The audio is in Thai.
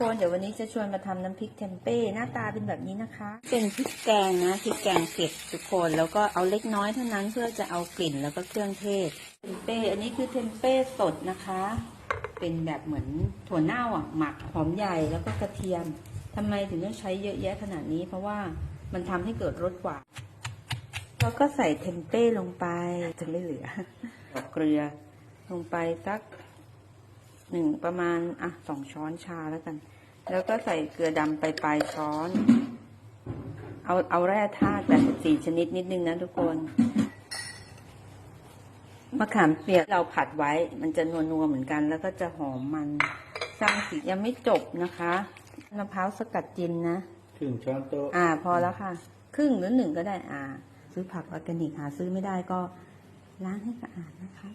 คนเดี๋ยววันนี้จะชวนมาทำน้ำพริกเทมเป้หน้าตาเป็นแบบนี้นะคะ เป็นพริกแกงนะพริกแกงเผ็ดทุกคนแล้วก็เอาเล็กน้อยเท่านั้นเพื่อจะเอากลิ่นแล้วก็เครื่องเทศเทมเป้อันนี้คือเทมเป้สดนะคะ เป็นแบบเหมือนถั่วเน่าอะหมักหอมใหญ่แล้วก็กระเทียมทำไมถึงต้องใช้เยอะแยะขนาดนี้ เพราะว่ามันทำให้เกิดรสหวานแล้วก็ใส่เทมเป้ลงไปจะไม่เหลือเกลือลงไปสัก หนึ่งประมาณอะสองช้อนชาแล้วกัน แล้วก็ใส่เกลือดำไปปลายช้อน เอาเอาแร่ธาตุแบบสี่ชนิดนิดนึงนะทุกคนมะขามเปียกเราผัดไว้ มันจะนัวๆเหมือนกัน แล้วก็จะหอมมันสร้างสียังไม่จบนะคะมะพร้าวสกัดจินนะครึ่งช้อนโต๊ะอ่า พอแล้วค่ะ ครึ่งหรือหนึ่งก็ได้อ่า ซื้อผักออร์แกนิกหาซื้อไม่ได้ก็ล้างให้สะอาดนะคะ